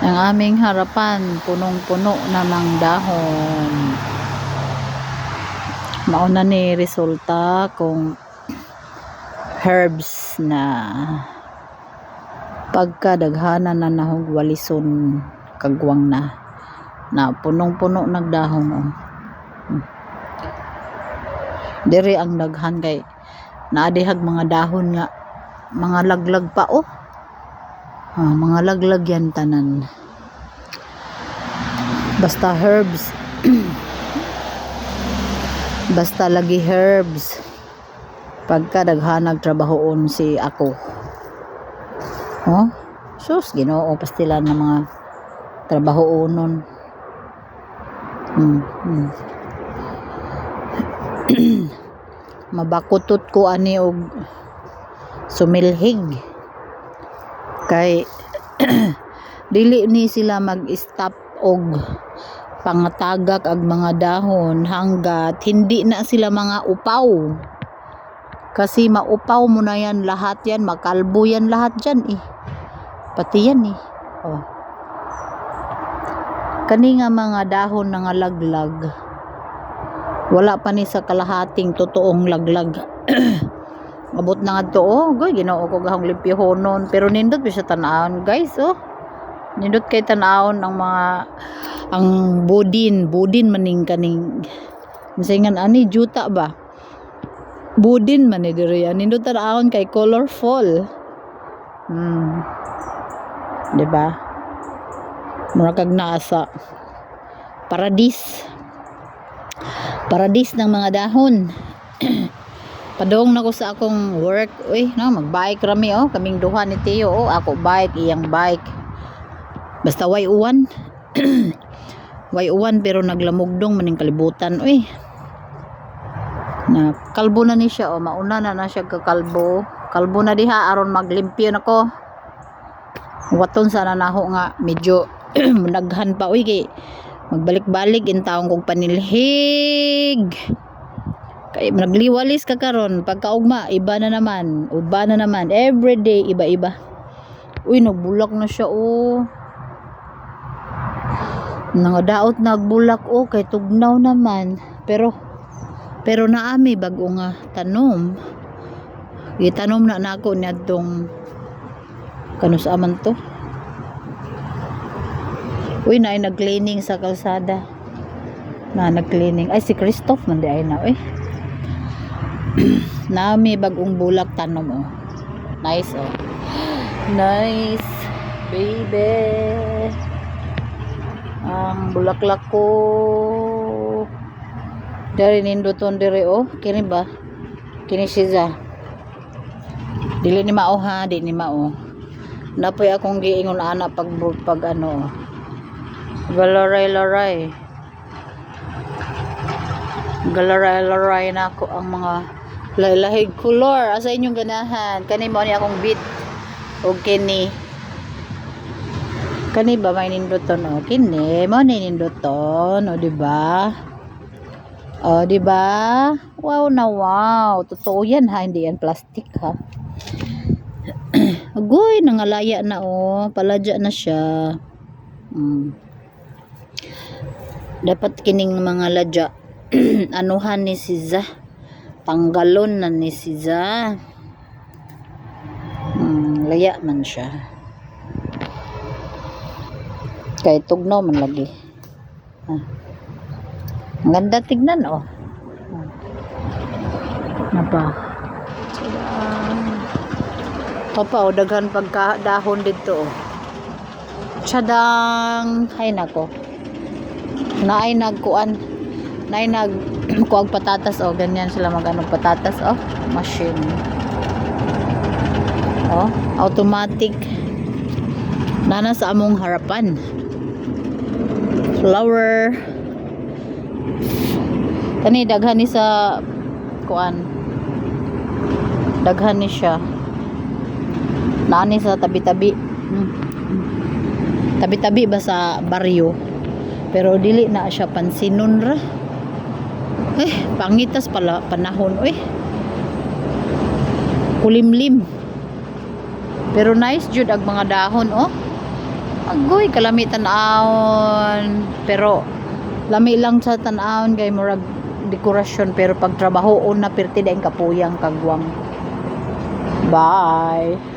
Ang aming harapan, punong-puno na ng dahon. Mauna ni resulta kung herbs na pagkadaghanan na nahog walison kagwang na na punong-puno nagdahon oh. Hmm. Ang daghan kay naadihag mga dahon nga mga laglag pa oh. Ah, mga laglag yan tanan. Basta herbs. Basta lagi herbs. Pagka daghanag trabahoon si ako. Oh? Sus, ginoo pastila ng mga trabahoonon. Hmm, hmm. Mabakutot ko ani og sumilhig kay dili ni sila mag-stop og pangatagak ag mga dahon hanggat hindi na sila mga upaw. Kasi maupaw mo na yan lahat yan makalbo yan lahat dyan eh. Pati yan eh. Oh. kani nga mga dahon na nga laglag wala pa ni sa kalahating totoong laglag abot na nga to oh. Goy ginoo ko gahong limpyohonon pero nindot pa siya tanawon guys oh? Nindot kay tanawon ang mga ang budin budin maning kaning masingan ani juta ba? Budin man ni diri. Yan nindot tanawon kay colorful hmm. Di ba? Mura kag naa sa paradis. Paradis ng mga dahon Padong na ko sa akong work. Uy, no, mag-bike rami oh. Kaming duha ni Tio oh. Ako bike, iyang bike. Basta way uwan. way uwan pero naglamugdong maning kalibutan. Uy. Na kalbo na ni siya oh. Mauna na na siya kakalbo. Kalbo na diha aron maglimpyo na ko. Waton sana naho nga medyo naghan pa uy kay magbalik-balik in taong kong panilhig kay nagliwalis ka karon pagkaugma iba na naman uba na naman. Everyday iba-iba. Uy nagbulak na siya oh. Nangadaot nagbulak oh kay tugnaw naman. Pero pero naami bago nga tanom. Gitanom na nako niya tong kanus aman to? Uy na ay nag-cleaning sa kalsada. Na nag-cleaning. Ay si Christoph man di ay na eh Nami bagong bulak tanom oh. Nice oh. Nice baby. Ang bulaklak ko. Dari ninduton dire oh. Kini ba? Kini siya. Dili ni mao ha, di ni mao. Napoy akong giingon ana pag pag ano. Galaray-laray. Galaray-laray na ako ang mga lahig color asa inyong ganahan? Kani mo ni akong bit o kini. Kani ba may ninduton o kini mo ni ninduton o di ba? O di ba? Wow na wow. Totoo yan ha? Hindi yan plastic ha? Agoy nangalaya na o. Paladya na siya. Hmm. dapat kining mga ladya. Anuhan ni si Zah tanggalon na ni si Za hmm, laya man siya kay tugnaw man lagi ah. ang ganda tignan oh na pa Papa, o daghan pagka dahon dito oh. Tsadang ay nako. Naay nagkuan. Naay nag kuag patatas oh ganyan sila magano patatas oh machine. Oh automatic. Nana sa among harapan. Flower kani daghan ni sa kuan. Daghan ni siya. Naani sa tabi-tabi. Hmm. tabi-tabi ba sa baryo? Pero dili na siya pansinon ra eh, pangitas pala panahon, oy. Kulimlim. Pero nice jud ang mga dahon, oh. Agoy, kalami tanawon. Pero, lami lang sa tanawon kay murag dekorasyon pero pag trabahoon na perti daing kapuyang kagwang. Bye.